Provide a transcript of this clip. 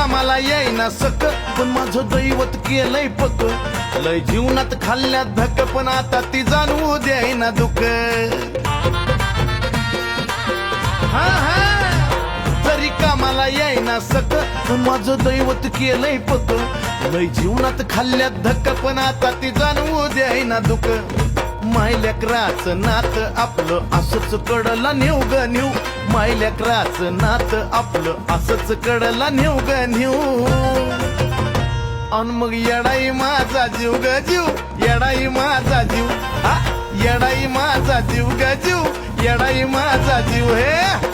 कामाला पण माझं दैवत केलंय पक. लय जीवनात खाल्ल्यात धक पण आता ती जाणवू द्यायना दुख हा हा. तरी कामाला येईना सक पण माझं दैवत केलंय पक. लय जीवनात खाल्ल्यात धक पण आता ती जाणवू द्यायना दुख मायल्याकराचं नात आपलं असंच कडला नेऊ ग नेऊ. मायल्याकराचं नात आपलं असंच कडला नेऊ ग नेऊ. अन मग येडाई माझा जीव ग जीव. येडाई माझा जीव. हा? येडाई माझा जीव ग जीव. येडाई माझा जीव हे.